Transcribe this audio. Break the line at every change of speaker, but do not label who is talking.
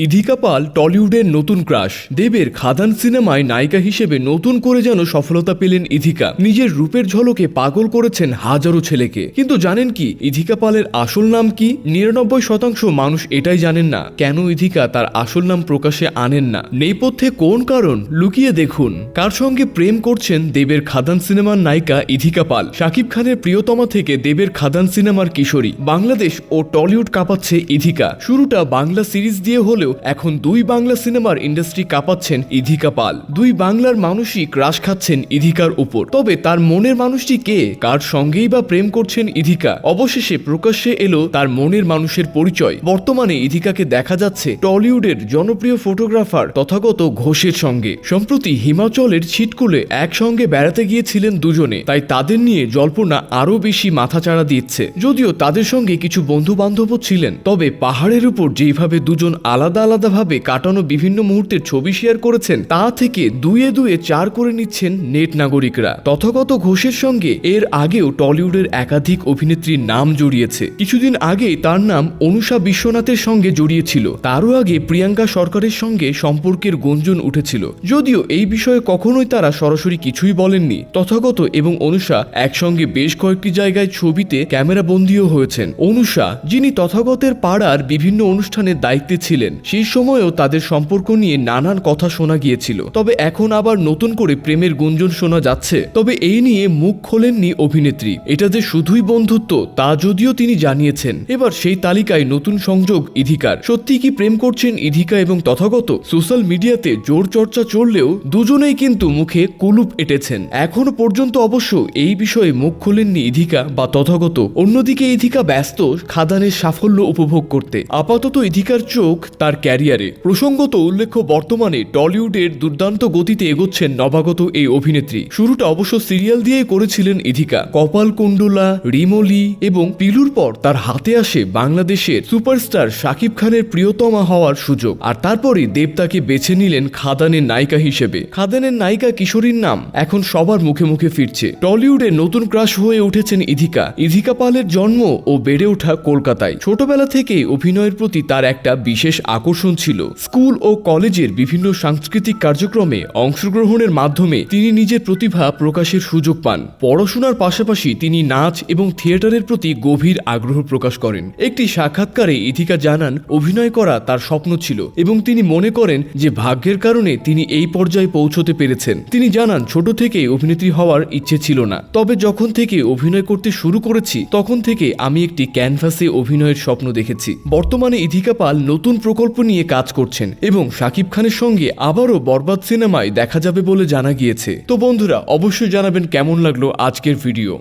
ইধিকা পাল টলিউডের নতুন ক্রাশ। দেবের খাদান সিনেমায় নায়িকা হিসেবে নতুন করে যেন সফলতা পেলেন ইধিকা। নিজের রূপের ঝলকে পাগল করেছেন হাজারো ছেলেকে। কিন্তু জানেন কি, ইধিকা পালের আসল নাম কি? নিরানব্বই শতাংশ মানুষ এটাই জানেন না। কেন ইধিকা তার আসল নাম প্রকাশে আনেন না? নেপথ্যে কোন কারণ? লুকিয়ে দেখুন। কার সঙ্গে প্রেম করছেন দেবের খাদান সিনেমার নায়িকা ইধিকা পাল? শাকিব খানের প্রিয়তমা থেকে দেবের খাদান সিনেমার কিশোরী। বাংলাদেশ ও টলিউড কাঁপাচ্ছে ইধিকা। শুরুটা বাংলা সিরিজ দিয়ে হলেও এখন দুই বাংলা সিনেমার ইন্ডাস্ট্রি কাঁপাচ্ছেন ইধিকা পাল। দুই বাংলার মানুষই ক্রাশ খাচ্ছেন ইধিকার উপর। তবে তার মনের মানুষটি কে? কার সঙ্গেই বা প্রেম করছেন ইধিকা? অবশেষে প্রকাশ্যে এলো তার মনের মানুষের পরিচয়। বর্তমানে ইধিকাকে দেখা যাচ্ছে টলিউডের জনপ্রিয় ফটোগ্রাফার তথাগত ঘোষের সঙ্গে। সম্প্রতি হিমাচলের ছিটকুলে একসঙ্গে বেড়াতে গিয়েছিলেন দুজনে। তাই তাদের নিয়ে জল্পনা আরও বেশি মাথাচাড়া দিচ্ছে। যদিও তাদের সঙ্গে কিছু বন্ধু বান্ধবও ছিলেন। তবে পাহাড়ের উপর যেভাবে দুজন আলাদা আলাদাভাবে কাটানো বিভিন্ন মুহূর্তের ছবি শেয়ার করেছেন, তা থেকে দুয়ে দুয়ে চার করে নিচ্ছেন নেট নাগরিকরা। তথাগত ঘোষের সঙ্গে এর আগেও টলিউডের একাধিক অভিনেত্রীর নাম জড়িয়েছে। কিছুদিন আগেই তার নাম অনুষা বিশ্বনাথের সঙ্গে জড়িয়েছিল। তারও আগে প্রিয়াঙ্কা সরকারের সঙ্গে সম্পর্কের গুঞ্জন উঠেছিল। যদিও এই বিষয়ে কখনোই তারা সরাসরি কিছুই বলেননি। তথাগত এবং অনুষা একসঙ্গে বেশ কয়েকটি জায়গায় ছবিতে ক্যামেরা বন্দীও হয়েছেন। অনুষা, যিনি তথাগতের পাড়ার বিভিন্ন অনুষ্ঠানের দায়িত্বে ছিলেন সেই সময়েও তাদের সম্পর্ক নিয়ে নানান কথা শোনা গিয়েছিল। তবে এখন আবার নতুন করে প্রেমের গুঞ্জন শোনা যাচ্ছে। তবে এই নিয়ে মুখ খোলেননি অভিনেত্রী। এটা যে শুধুই বন্ধুত্ব, তা যদিও তিনি জানিয়েছেন। এবার সেই তালিকায় নতুন সংযোগ, ইধিকার। সত্যি কি প্রেম করছেন ইধিকা এবং তথাগত? সোশ্যাল মিডিয়াতে জোর চর্চা চললেও দুজনেই কিন্তু মুখে কুলুপ এঁটেছেন। এখনও পর্যন্ত অবশ্য এই বিষয়ে মুখ খোলেননি ইধিকা বা তথাগত। অন্যদিকে ইধিকা ব্যস্ত, খাদানের সাফল্য উপভোগ করতে। আপাতত ইধিকার চোখ তার ক্যারিয়ারে। প্রসঙ্গত উল্লেখ্য, বর্তমানে টলিউডের দুর্দান্ত গতিতে এগোচ্ছেন নবাগত এই অভিনেত্রী। শুরুটা অবশ্য সিরিয়াল দিয়েই করেছিলেন ইধিকা। কপাল কুণ্ডলা, রিমলি এবং পিলুর পর তার হাতে আসে বাংলাদেশের সুপারস্টার শাকিব খানের প্রিয়তমা হওয়ার সুযোগ। আর তারপরে দেব তাকে বেছে নিলেন খাদানের নায়িকা হিসেবে। খাদানের নায়িকা কিশোরীর নাম এখন সবার মুখে মুখে ফিরছে। টলিউডে নতুন ক্রাশ হয়ে উঠেছেন ইধিকা। ইধিকা পালের জন্ম ও বেড়ে ওঠা কলকাতায়। ছোটবেলা থেকেই অভিনয়ের প্রতি তার একটা বিশেষ আকর্ষণ ছিল। স্কুল ও কলেজের বিভিন্ন সাংস্কৃতিক কার্যক্রমে অংশগ্রহণের মাধ্যমে তিনি নিজের প্রতিভা প্রকাশের সুযোগ পান। পড়াশোনার পাশাপাশি তিনি নাচ এবং থিয়েটারের প্রতি গভীর আগ্রহ প্রকাশ করেন। একটি সাক্ষাৎকারে ইথিকা জানান, অভিনয় করা তার স্বপ্ন ছিল এবং তিনি মনে করেন যে ভাগ্যের কারণে তিনি এই পর্যায়ে পৌঁছতে পেরেছেন। তিনি জানান, ছোট থেকেই অভিনেত্রী হওয়ার ইচ্ছে ছিল না। তবে যখন থেকে অভিনয় করতে শুরু করেছি, তখন থেকে আমি একটি ক্যানভাসে অভিনয়ের স্বপ্ন দেখেছি। বর্তমানে ইথিকা পাল নতুন প্রকল্প নিয়ে কাজ করছেন এবং শাকিব খানের সঙ্গে আবারও বরবাদ সিনেমায় দেখা যাবে বলে জানা গিয়েছে। তো বন্ধুরা, অবশ্যই জানাবেন কেমন লাগল আজকের ভিডিও।